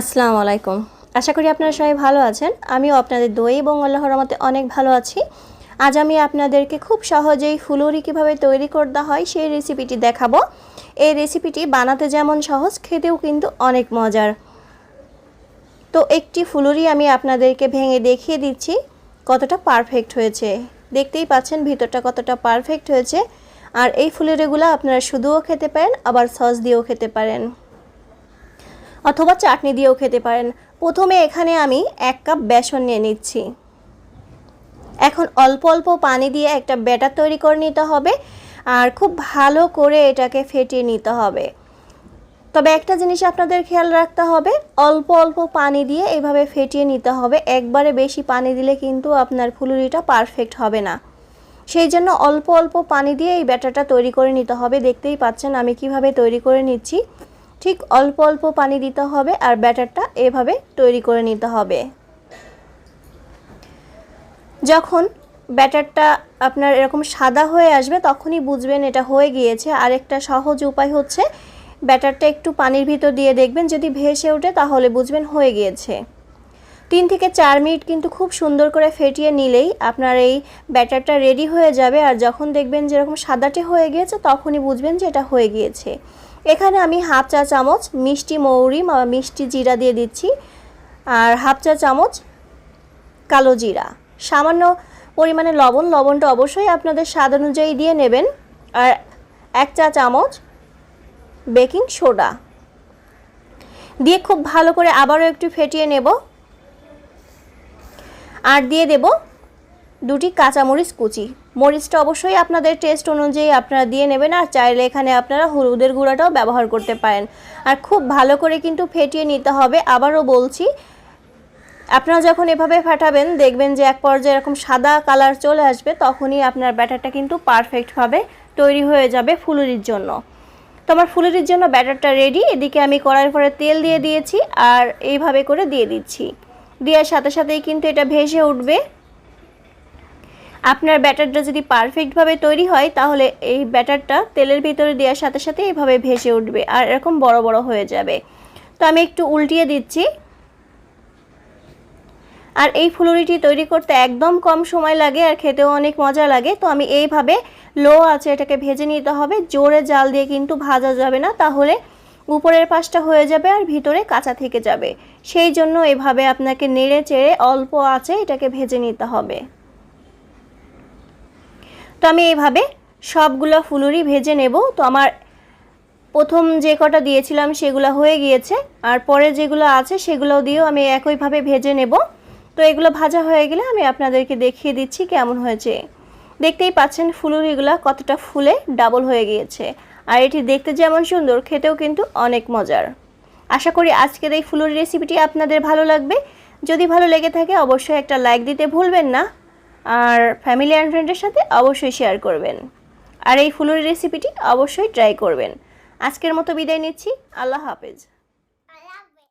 আসসালামু আলাইকুম। আশা করি আপনারা সবাই ভালো আছেন। আমিও আপনাদের দই এবং আল্লাহর রহমতে অনেক ভালো আছি। আজ আমি আপনাদেরকে খুব সহজেই ফুলুরি কীভাবে তৈরি করতে হয় সেই রেসিপিটি দেখাবো। এই রেসিপিটি বানাতে যেমন সহজ, খেতেও কিন্তু অনেক মজার। তো একটি ফুলুরি আমি আপনাদেরকে ভেঙে দেখিয়ে দিচ্ছি, কতটা পারফেক্ট হয়েছে। দেখতেই পাচ্ছেন ভিতরটা কতটা পারফেক্ট হয়েছে। আর এই ফুলুরিগুলো আপনারা শুধুও খেতে পারেন, আবার সস দিয়েও খেতে পারেন। অথবা চাটনি দিয়েও খেতে পারেন। প্রথমে এখানে আমি এক কাপ বেসন নিয়ে নিচ্ছি। এখন অল্প অল্প পানি দিয়ে একটা ব্যাটার তৈরি করে নিতে হবে আর খুব ভালো করে এটাকে ফেটিয়ে নিতে হবে। তবে একটা জিনিস আপনাদের খেয়াল রাখতে হবে, অল্প অল্প পানি দিয়ে এভাবে ফেটিয়ে নিতে হবে। একবারে বেশি পানি দিলে কিন্তু আপনার ফুলুরিটা পারফেক্ট হবে না। সেই জন্য অল্প অল্প পানি দিয়ে এই ব্যাটারটা তৈরি করে নিতে হবে। দেখতেই পাচ্ছেন আমি কীভাবে তৈরি করে নিচ্ছি। ঠিক অল্প অল্প পানি দিতে হবে আর ব্যাটারটা এভাবে তৈরি করে নিতে হবে। যখন ব্যাটারটা আপনার এরকম সাদা হয়ে আসবে, তখনই বুঝবেন এটা হয়ে গিয়েছে। আরেকটা সহজ উপায় হচ্ছে, ব্যাটারটা একটু পানির ভিতর দিয়ে দেখবেন, যদি ভেসে ওঠে তাহলে বুঝবেন হয়ে গিয়েছে। তিন থেকে চার মিনিট কিন্তু খুব সুন্দর করে ফেটিয়ে নিলেই আপনার এই ব্যাটারটা রেডি হয়ে যাবে। আর যখন দেখবেন যেরকম সাদাটে হয়ে গিয়েছে, তখনই বুঝবেন যে এটা হয়ে গিয়েছে। এখানে আমি হাফ চা চামচ মিষ্টি মৌরি বা মিষ্টি জিরা দিয়ে দিচ্ছি। আর হাফ চা চামচ কালো জিরা। সামান্য পরিমাণে লবণ, লবণটা অবশ্যই আপনাদের স্বাদ অনুযায়ী দিয়ে নেবেন। আর এক চা চামচ বেকিং সোডা। দিয়ে খুব ভালো করে আবারও একটু ফেটিয়ে নেব। আর দিয়ে দেব দুটি কাঁচামরিচ কুচি। মরিচটা অবশ্যই আপনাদের টেস্ট অনুযায়ী আপনারা দিয়ে নেবেন আর চাইলে এখানে আপনারা হলুদের গুঁড়াটাও ব্যবহার করতে পারেন। আর খুব ভালো করে কিন্তু ফেটিয়ে নিতে হবে। আবারও বলছি, আপনারা যখন এভাবে ফাটাবেন, দেখবেন যে এক পর্যায়ে এরকম সাদা কালার চলে আসবে, তখনই আপনার ব্যাটারটা কিন্তু পারফেক্টভাবে তৈরি হয়ে যাবে ফুলুরির জন্য। তো আমার ফুলুরির জন্য ব্যাটারটা রেডি এদিকে আমি কড়াইয়ের পরে তেল দিয়ে দিয়েছি আর এইভাবে করে দিয়ে দিচ্ছি। দেওয়ার সাথে সাথেই কিন্তু এটা ভেসে উঠবে। আপনার ব্যাটারটা যদি পারফেক্টভাবে তৈরি হয়, তাহলে এই ব্যাটারটা তেলের ভিতরে দেওয়ার সাথে সাথে এইভাবে ভেসে উঠবে আর এরকম বড় বড় হয়ে যাবে। তো আমি একটু উল্টিয়ে দিচ্ছি। আর এই ফুলুরিটি তৈরি করতে একদম কম সময় লাগে আর খেতেও অনেক মজা লাগে। তো আমি এইভাবে লো আছে এটাকে ভেজে নিতে হবে। জোরে জাল দিয়ে কিন্তু ভাজা যাবে না। তাহলে উপরের পাশটা হয়ে যাবে আর ভিতরে কাঁচা থেকে যাবে। সেই জন্য এভাবে আপনাকে নেড়ে চেড়ে অল্প আছে এটাকে ভেজে নিতে হবে। তো আমি এইভাবে সবগুলো ফুলুরি ভেজে নেব। তো আমার প্রথম যে কটা দিয়েছিলাম সেগুলো হয়ে গিয়েছে। আর পরে যেগুলো আছে সেগুলো দিয়েও আমি একইভাবে ভেজে নেব। তো এগুলো ভাজা হয়ে গেলে আমি আপনাদেরকে দেখিয়ে দিচ্ছি কেমন হয়েছে। দেখতেই পাচ্ছেন ফুলুরিগুলো কতটা ফুলে ডাবল হয়ে গিয়েছে। আর এটি দেখতে যেমন সুন্দর, খেতেও কিন্তু অনেক মজার। আশা করি আজকের এই ফুলুরি রেসিপিটি আপনাদের ভালো লাগবে। যদি ভালো লেগে থাকে, অবশ্যই একটা লাইক দিতে ভুলবেন না। আর ফ্যামিলি অ্যান্ড ফ্রেন্ডের সাথে অবশ্যই শেয়ার করবেন। আর এই ফুলুরি রেসিপিটি অবশ্যই ট্রাই করবেন। আজকের মতো বিদায় নিচ্ছি। আল্লাহ হাফেজ।